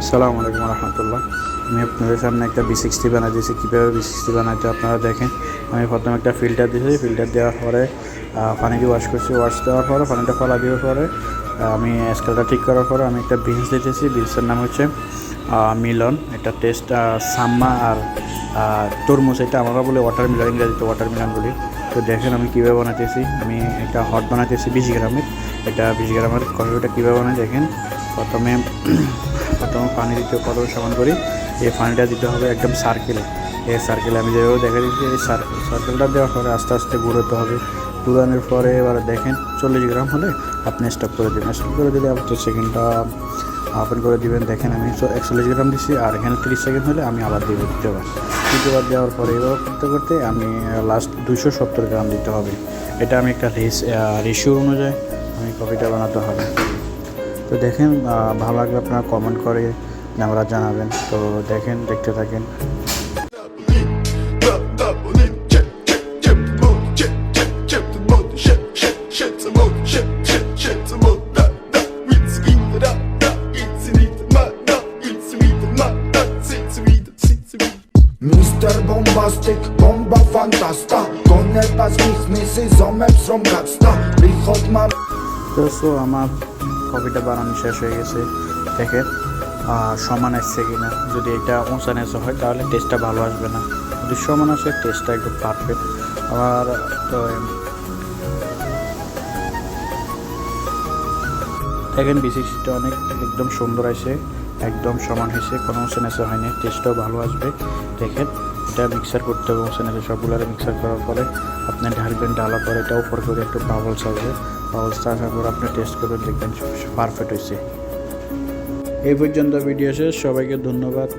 আসসালামু আলাইকুম রহমতুল্লাহ। আমি আপনাদের সামনে একটা বি সিক্সটি বানা দিয়েছি কীভাবে বি সিক্সটি বানাতে আপনারা দেখেন। আমি প্রথমে একটা ফিল্টার দিয়েছি। ফিল্টার দেওয়ার পরে আহ, পানি দিয়ে ওয়াশ করছি। ওয়াশ দেওয়ার পরে পানিটা ফলা দেওয়ার পরে আমি স্কেলটা ঠিক করার পরে আমি একটা বিনস দিতেছি। বিনসের নাম হচ্ছে মিলন। এটা টেস্ট সাম্মা আর তরমুজ। এটা আমরা বলি ওয়াটার মিলন ইংরেজিতে ওয়াটার মিলন বলি। তো দেখেন আমি কীভাবে বানাতেছি আমি একটা হট বানাতেছি বিশ গ্রামের। এটা বিশ গ্রামের কফিটা কীভাবে বানাই দেখেন। প্রথমে প্রথমে পানি দিতে কত সমান করি। এই পানিটা দিতে হবে একদম সার্কেলে এই সার্কেলে আমি যেভাবে দেখা দিচ্ছি, এই সার্কেলটা দেওয়ার পরে আস্তে আস্তে ঘুরোতে হবে। ঘুরানোর পরে এবার দেখেন, চল্লিশ গ্রাম হলে আপনি স্টপ করে দেবেন। স্টপ করে দিলে আবার আপনি সেকেন্ডটা ওপেন করে দিবেন। দেখেন আমি একচল্লিশ গ্রাম দিচ্ছি আর এখানে তিরিশ সেকেন্ড হলে আমি আবার দিব দ্বিতীয়বার দ্বিতীয়বার দেওয়ার পরে এবার করতে করতে আমি লাস্ট দুশো সত্তর গ্রাম দিতে হবে। এটা আমি একটা রেস রেশিও অনুযায়ী আমি কপিটা বানাতে হবে। তো দেখেন ভালো লাগলে আপনারা কমেন্ট করে আমরা জানাবেন তো দেখেন দেখতে থাকেন Mr. Bombastic, bomba fantasta Kone pas mich misi zomep srom gasta Prichod mam তো সো কফিটা বানানো শেষ হয়ে গেছে আহ, সমান আসছে কি না যদি এটা উঁচা নেচা হয় তাহলে টেস্টটা ভালো আসবে না। যদি সমান আসে টেস্টটা একটু পারফেক্ট আমার তো দেখেন বিসিসিটা অনেক একদম সুন্দর আসে একদম সমান হয়েছে কোনো উঁচা নেচা হয়নি টেস্টটাও ভালো আসবে। দেখেন এটা মিক্সার করতে হবে উঁচা নেচা সবগুলো মিক্সার করার পরে। আপনি ঢালবেন ঢালার পরে এটা উপর করে একটু বাবলস আসবে। বাবলসটা আসার পর আপনি টেস্ট করে দেখবেন পারফেক্ট হয়েছে এই পর্যন্ত ভিডিও শেষ, সবাইকে ধন্যবাদ।